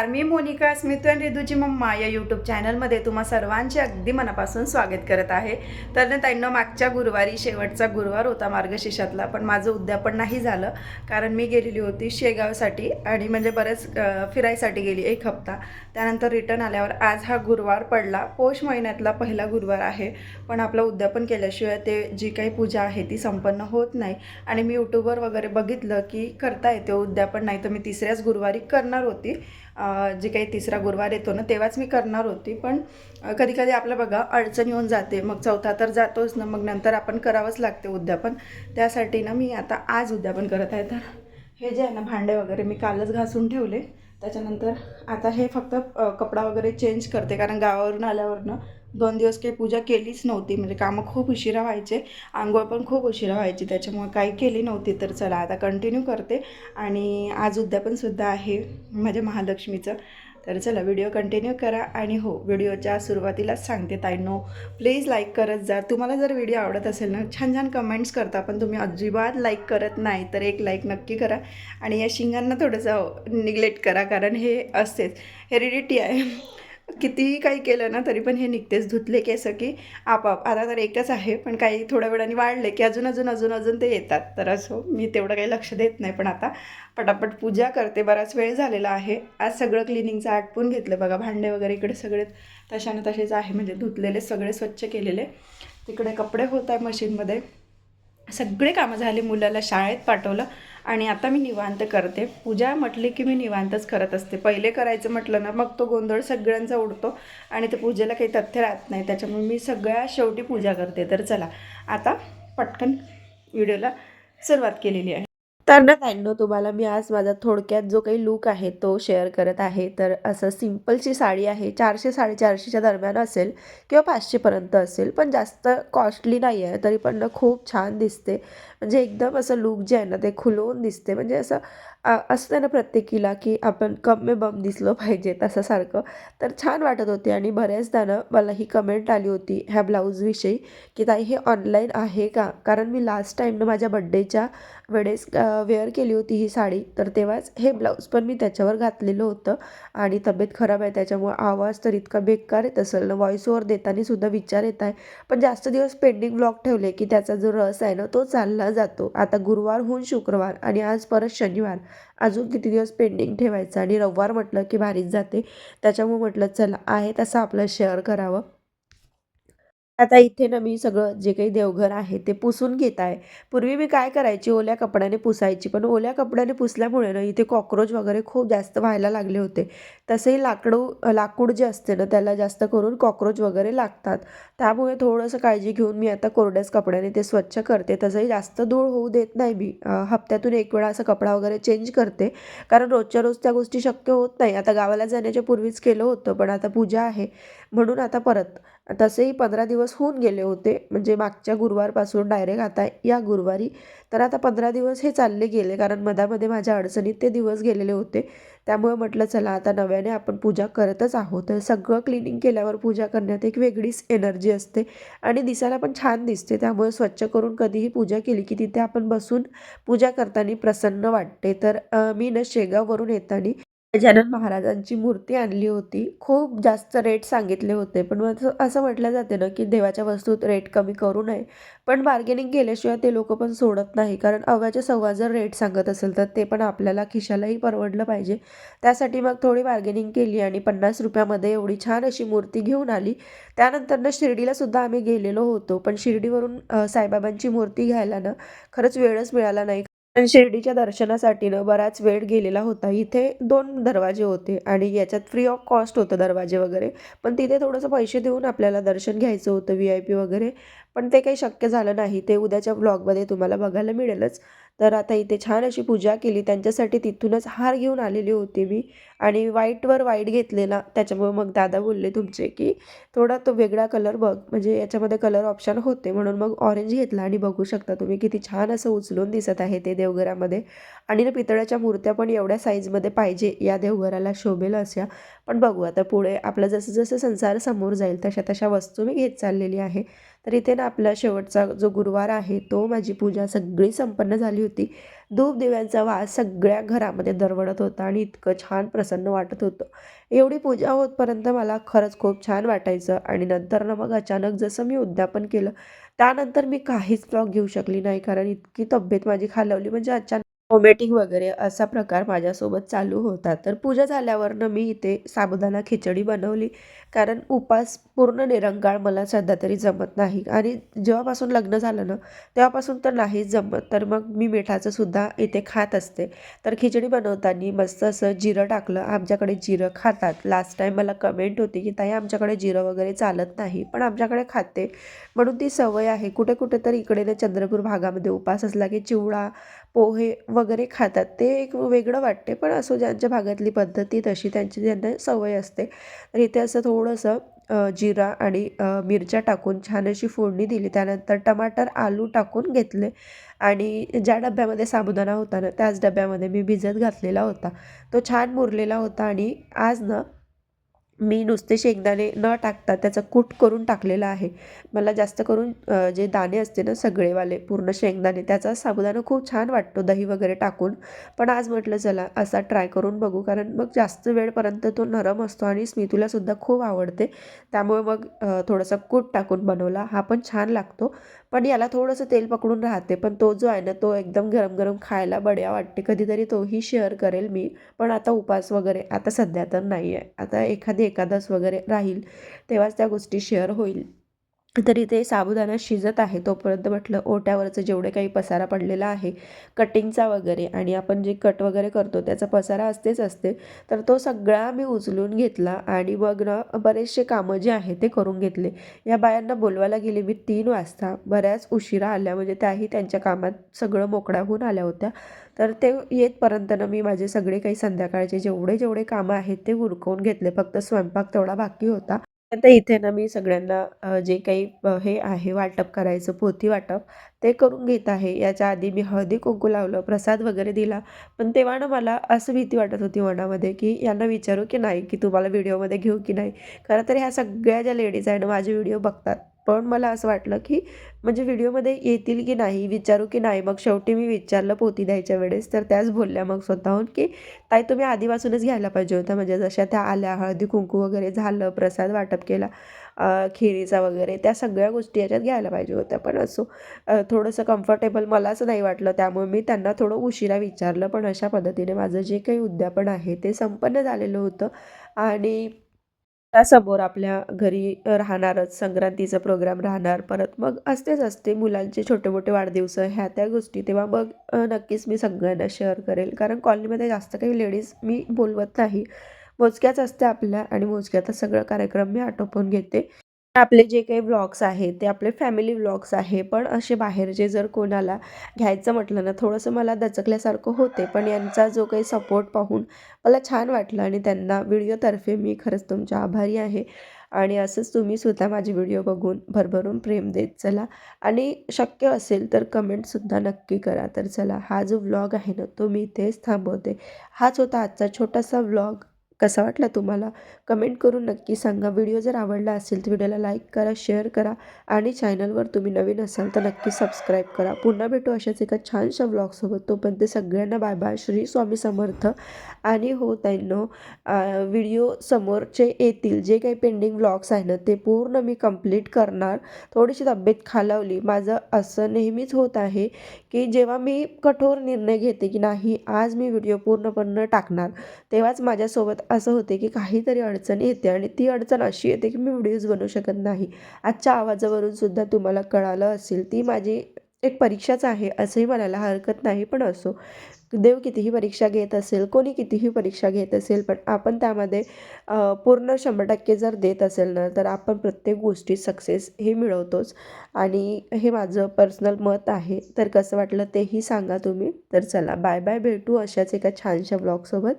नमस्कार मी मोनिका स्मित आणि रिदूची मम्मा या यूट्यूब चॅनलमध्ये तुम्हा सर्वांचे अगदी मनापासून स्वागत करत आहे. तर त्यांना मागच्या गुरुवारी शेवटचा गुरुवार होता मार्गशीर्षातला पण माझं उद्यापन नाही झालं कारण मी गेलेली होती शेगावसाठी आणि म्हणजे बरेच फिरायसाठी गेली एक हप्ता. त्यानंतर रिटर्न आल्यावर आज हा गुरुवार पडला. पौष महिन्यातला पहिला गुरुवार आहे पण आपलं उद्यापन केल्याशिवाय ते जी काही पूजा आहे ती संपन्न होत नाही. आणि मी यूट्यूबवर वगैरे बघितलं की करता येते उद्यापन नाही तर मी तिसऱ्याच गुरुवारी करणार होती. जे काही तिसरा गुरुवार येतो ना तेव्हाच मी करणार होती. पण कधी कधी आपलं बघा अडचण येऊन जाते. मग चौथा तर जातोच ना मग नंतर आपण करावंच लागते उद्यापन. त्यासाठी ना मी आता आज उद्यापन करत आहे. तर हे जे आहे ना भांडे वगैरे मी कालच घासून ठेवले. त्याच्यानंतर आता हे फक्त कपडा वगैरे चेंज करते. कारण गावावरून आल्यावरनं दोन दिवस काही पूजा केलीच नव्हती. म्हणजे कामं खूप उशिरा व्हायचे. आंघोळ पण खूप उशिरा व्हायची. त्याच्यामुळे काही केली नव्हती तर चला आता कंटिन्यू करते. आणि आज उद्यापनसुद्धा आहे माझ्या महालक्ष्मीचं. तर चला व्हिडिओ कंटिन्यू करा. आणि हो व्हिडिओच्या सुरुवातीलाच सांगते ताईंनो प्लीज लाईक करत जा. तुम्हाला जर व्हिडिओ आवडत असेल ना छान छान कमेंट्स करता पण तुम्ही अजिबात लाईक करत नाही तर एक लाईक नक्की करा. आणि या शिंगांना थोडंसं हो, निग्लेक्ट करा कारण हे असतेच. हेरिडिटी आहे. कितीही काही केलं ना तरी पण हे निघतेच. धुतले केस की आपाप आता तर एकच आहे पण काही थोड्या वेळाने वाढले की अजून अजून अजून अजून ते येतात. तर असो मी तेवढं काही लक्ष देत नाही पण आता पटापट पूजा करते. बराच वेळ झालेला आहे. आज सगळं क्लिनिंगचं आटपून घेतलं बघा. भांडे वगैरे इकडे सगळे तशाने तसेच आहे. म्हणजे धुतलेले सगळे स्वच्छ केलेले. तिकडे कपडे होत आहे मशीनमध्ये. सगळे कामं झाले. मुलाला शाळेत पाठवलं. आणि आता मी निवांत करते. पूजा म्हटली की मी निवांतच करत असते. पहिले करायचं म्हटलं ना मग तो गोंधळ सगळ्यांचा उडतो आणि ते पूजेला काही तथ्य राहत नाही. त्याच्यामुळे मी सगळ्या शेवटी पूजा करते. तर चला आता पटकन व्हिडिओला सुरुवात केलेली आहे. तर ना ताईंनो तुम्हाला मी आज माझा थोडक्यात जो काही लूक आहे तो शेअर करत आहे. तर असं सिम्पलची साडी आहे. चारशे साडेचारशेच्या दरम्यान असेल किंवा पाचशेपर्यंत असेल पण जास्त कॉस्टली नाही आहे तरी पण ना खूप छान दिसते. म्हणजे एकदम असं लूक जे आहे ना ते खुलवून दिसते. म्हणजे असं असतं ना प्रत्येकीला की आपण कमी बम दिसलो पाहिजे तसं सारखं तर छान वाटत होते आणि बऱ्याचदा ना मला ही कमेंट आली होती ह्या ब्लाऊजविषयी की ताई हे ऑनलाईन आहे का? कारण मी लास्ट टाईम ना माझ्या बड्डेच्या वेळेस वेअर केली होती ही साडी. तर तेव्हाच हे ब्लाऊज पण मी त्याच्यावर घातलेलं होतं आणि तब्येत खराब आहे त्याच्यामुळे आवाज तर इतका बेकार येत असेल ना व्हॉइस ओवर देताना सुद्धा विचार येत आहे. पण जास्त दिवस पेंडिंग ब्लॉग ठेवले की त्याचा जो रस आहे ना तो चालला जातो. आता गुरुवारहून शुक्रवार आणि आज परत शनिवार. अजून किती दिवस पेंडिंग ठेवायचं? आणि रविवार म्हटलं की भारीच जाते. त्याच्यामुळे म्हटलं चला आहे तसं आपलं शेअर करावं. आता इथे ना मी सगळं जे काही देवघर आहे ते पुसून घेत आहे. पूर्वी मी काय करायची? ओल्या कपड्याने पुसायची. पण ओल्या कपड्याने पुसल्यामुळे ना इथे कॉक्रोच वगैरे खूप जास्त व्हायला लागले होते. तसंही लाकडू लाकूड जे असते ना त्याला जास्त करून कॉक्रोच वगैरे लागतात. त्यामुळे थोडंसं काळजी घेऊन मी आता कोरड्याच कपड्याने ते स्वच्छ करते. तसंही जास्त धूळ होऊ देत नाही मी. हप्त्यातून एक वेळा असं कपडा वगैरे चेंज करते. कारण रोजच्या रोज त्या गोष्टी शक्य होत नाही. आता गावाला जाण्याच्या पूर्वीच केलं होतं पण आता पूजा आहे. म्हणून आता परत तसेही पंधरा दिवस होऊन गेले होते. म्हणजे मागच्या गुरुवारपासून डायरेक्ट आता या गुरुवारी. तर आता पंधरा दिवस हे चालले गेले. कारण मधामध्ये माझ्या अडचणीत ते दिवस गेलेले होते. त्यामुळे म्हटलं चला आता नव्याने आपण पूजा करतच आहोत. तर सगळं क्लिनिंग केल्यावर पूजा करण्यात एक वेगळीच एनर्जी असते. आणि दिसायला पण छान दिसते. त्यामुळे स्वच्छ करून कधीही पूजा केली की तिथे आपण बसून पूजा करताना प्रसन्न वाटते. तर मी न शेगाववरून येताना गजानन महाराजांची मूर्ती आणली होती. खूप जास्त रेट सांगितले होते. पण मग असं म्हटलं जाते ना की देवाच्या वस्तूत रेट कमी करू नये. पण बार्गेनिंग केल्याशिवाय ते लोक पण सोडत नाही. कारण अव्याच्या सव्वा जर रेट सांगत असेल तर ते पण आपल्याला खिशालाही परवडलं पाहिजे. त्यासाठी मग थोडी बार्गेनिंग केली आणि पन्नास रुपयामध्ये एवढी छान अशी मूर्ती घेऊन आली. त्यानंतर ना शिर्डीला सुद्धा आम्ही गेलेलो होतो. पण शिर्डीवरून साईबाबांची मूर्ती घ्यायला ना खरंच वेळच मिळाला नाही. शिर्डीच्या दर्शनासाठी ना बराच वेळ गेलेला होता. इथे दोन दरवाजे होते आणि याच्यात फ्री ऑफ कॉस्ट होतं दरवाजे वगैरे. पण तिथे थोडंसं पैसे देऊन आपल्याला दर्शन घ्यायचं होतं व्ही आय पी वगैरे. पण ते काही शक्य झालं नाही. ते उद्याच्या ब्लॉगमध्ये तुम्हाला बघायला मिळेलच. तर आता इथे छान अशी पूजा केली. त्यांच्यासाठी तिथूनच हार घेऊन आलेली होती मी. आणि व्हाईटवर व्हाईट घेतलेला. त्याच्यामुळे मग दादा बोलले तुमचे की थोडा तो वेगळा कलर बघ. म्हणजे याच्यामध्ये कलर ऑप्शन होते. म्हणून मग ऑरेंज घेतला. आणि बघू शकता तुम्ही किती छान असं उचलून दिसत आहे ते देवघरामध्ये. आणि ना पितळ्याच्या मूर्त्या पण एवढ्या साईजमध्ये पाहिजे. या देवघराला शोभेल अशा. पण बघू आता पुढे आपलं जसं जसं संसार समोर जाईल तशा तशा वस्तू मी घेत चाललेली आहे. तर इथे ना आपला शेवटचा जो गुरुवार आहे तो माझी पूजा सगळी संपन्न झाली होती. धूप दिव्यांचा वास सगळ्या घरामध्ये दरवडत होता आणि इतकं छान प्रसन्न वाटत होतं. एवढी पूजा होतपर्यंत मला खरंच खूप छान वाटायचं आणि नंतर ना मग अचानक जसं मी उद्यापन केलं त्यानंतर मी काहीच ब्लॉग घेऊ शकली नाही कारण इतकी तब्येत माझी खालवली. म्हणजे अचानक वॉमिटिंग वगैरे असा प्रकार माझ्यासोबत चालू होता. तर पूजा झाल्यावरनं मी इथे साबुदाणा खिचडी बनवली. कारण उपास पूर्ण निरंगाळ मला सध्या तरी जमत नाही. आणि जेव्हापासून लग्न झालं ना तेव्हापासून तर नाहीच जमत. तर मग मी मिठाचं सुद्धा इथे खात असते. तर खिचडी बनवताना मस्त असं जिरं टाकलं. आमच्याकडे जिरं खातात. लास्ट टाईम मला कमेंट होती की ताई आमच्याकडे जिरं वगैरे चालत नाही पण आमच्याकडे खाते. म्हणून ती सवय आहे. कुठे कुठे तर इकडे ना चंद्रपूर भागामध्ये उपास असला की चिवडा पोहे वगैरे खातात. ते एक वेगळं वाटते पण असो ज्यांच्या भागातली पद्धती तशी त्यांची त्यांना सवय असते. तर इथे असं थोडंसं जिरा आणि मिरच्या टाकून छान अशी फोडणी दिली. त्यानंतर टमाटर आलू टाकून घेतले. आणि ज्या डब्यामध्ये साबुदाणा होता ना त्याच डब्यामध्ये मी भिजत घातलेला होता. तो छान मुरलेला होता आणि आज ना मी नुसते शेंगदाणे न टाकता त्याचा कूट करून टाकलेला आहे. मला जास्त करून जे दाणे असते ना सगळेवाले पूर्ण शेंगदाणे त्याचा साबुदाणा खूप छान वाटतो दही वगैरे टाकून. पण आज म्हटलं चला असा ट्राय करून बघू कारण मग जास्त वेळपर्यंत तो नरम असतो आणि स्मितूलासुद्धा खूप आवडते. त्यामुळे मग थोडंसं कूट टाकून बनवला. हा पण छान लागतो. पण याला थोडंसं तेल पकडून राहते पण तो जो आहे ना तो एकदम गरम गरम खायला बढ्या वाटते. कधीतरी तोही शेअर करेल मी पण आता उपास वगैरे आता सध्या तर नाही आहे आता एखादी एकादस वगैरे राहील तेव्हाच त्या गोष्टी शेअर होईल. तरी ते साबुदाणा शिजत आहे. तोपर्यंत म्हटलं ओट्यावरचं जेवढे काही पसारा पडलेला आहे कटिंगचा वगैरे आणि आपण जे कट वगैरे करतो त्याचा पसारा असतेच असते तर तो सगळा मी उचलून घेतला आणि मग ना बरेचसे कामं जे आहे ते करून घेतले. या बायांना बोलवायला गेले मी तीन वाजता. बऱ्याच उशिरा आल्या म्हणजे त्याही त्यांच्या कामात सगळं मोकळ्या होऊन आल्या होत्या. तर ते येतपर्यंत ना मी माझे सगळे काही संध्याकाळचे जेवढे जेवढे कामं आहेत ते उरकवून घेतले. फक्त स्वयंपाक तेवढा बाकी होता. आता इथे ना मी सगळ्यांना जे काही हे आहे वाटप करायचं पोथी वाटप ते करून घेत आहे. याच्या आधी मी हळदी कुंकू लावलं प्रसाद वगैरे दिला. पण तेव्हा ना मला असं भीती वाटत होती मनामध्ये की यांना विचारू की नाही की तुम्हाला व्हिडिओमध्ये घेऊ की नाही? खरं तर ह्या सगळ्या ज्या लेडीज आहे ना माझे व्हिडिओ बघतात. पण मला असं वाटलं की म्हणजे व्हिडिओमध्ये येतील की नाही विचारू की नाही मग शेवटी मी विचारलं पोती द्यायच्या वेळेस. तर त्याच बोलल्या मग स्वतःहून की ताई तुम्ही आधीपासूनच घ्यायला पाहिजे होता. म्हणजे जशा त्या आल्या हळदी कुंकू वगैरे झालं प्रसाद वाटप केला खिरीचा वगैरे त्या सगळ्या गोष्टी याच्यात घ्यायला पाहिजे होत्या. पण असो थोडंसं कम्फर्टेबल मलाच नाही वाटलं. त्यामुळे मी त्यांना थोडं उशिरा विचारलं. पण अशा पद्धतीने माझं जे काही उद्यापन आहे ते संपन्न झालेलं होतं. आणि त्यासमोर आपल्या घरी राहणारच संक्रांतीचा प्रोग्राम राहणार. परत मग असतेच असते मुलांचे छोटे मोठे वाढदिवस. ह्या त्या गोष्टी तेव्हा मग नक्कीच मी सगळ्यांना शेअर करेल. कारण कॉलनीमध्ये जास्त काही लेडीज मी बोलवत नाही. मोजक्याच असते आपल्या आणि मोजक्यातच सगळं कार्यक्रम मी आटोपून घेते. आपले जे काही व्लॉग्स आहेत ते आपले फॅमिली व्लॉग्स आहे पण असे बाहेरचे जर कोणाला घ्यायचं म्हटलं ना थोडंसं मला दचकल्यासारखं होते पण यांचा जो काही सपोर्ट पाहून मला छान वाटलं आणि त्यांना व्हिडिओतर्फे मी खरंच तुमच्या आभारी आहे. आणि असंच तुम्ही सुद्धा माझे व्हिडिओ बघून भरभरून प्रेम देत चला. आणि शक्य असेल तर कमेंटसुद्धा नक्की करा. तर चला हा जो व्लॉग आहे ना तो मी इथेच थांबवते. हाच होता आजचा छोटासा व्लॉग कसा वाटला तुम्हाला? कमेंट करून नक्की सांगा. व्हिडिओ जर आवडला असेल तर व्हिडिओला लाईक करा शेअर करा आणि चॅनलवर तुम्ही नवीन असाल तर नक्की सबस्क्राईब करा. पुन्हा भेटू अशाच एका छानशा ब्लॉगसोबत तोपर्यंत सगळ्यांना बाय बाय. श्री स्वामी समर्थ. आणि हो त्यांनो व्हिडिओ समोरचे येतील. जे काही पेंडिंग ब्लॉग्स आहे ना ते पूर्ण मी कंप्लीट करणार. थोडीशी तब्येत खालावली. माझं असं नेहमीच होत आहे की जेव्हा मी कठोर निर्णय घेते की नाही आज मी व्हिडिओ पूर्णपणे टाकणार तेव्हाच माझ्यासोबत असं होते की काहीतरी अडचण येते आणि ती अडचण अशी येते की मी व्हिडिओज बनवू शकत नाही. आजच्या आवाजावरून सुद्धा तुम्हाला कळालं असेल ती माझी एक परीक्षाच आहे असंही म्हणायला हरकत नाही पण असो. देव कितीही परीक्षा घेत असेल कोणी कितीही परीक्षा घेत असेल पण आपण त्यामध्ये पूर्ण शंभर टक्के जर देत असेल ना तर आपण प्रत्येक गोष्टीत सक्सेस हे मिळवतोच. आणि हे माझं पर्सनल मत आहे. तर कसं वाटलं तेही सांगा तुम्ही. तर चला बाय बाय भेटू अशाच एका छानशा ब्लॉगसोबत.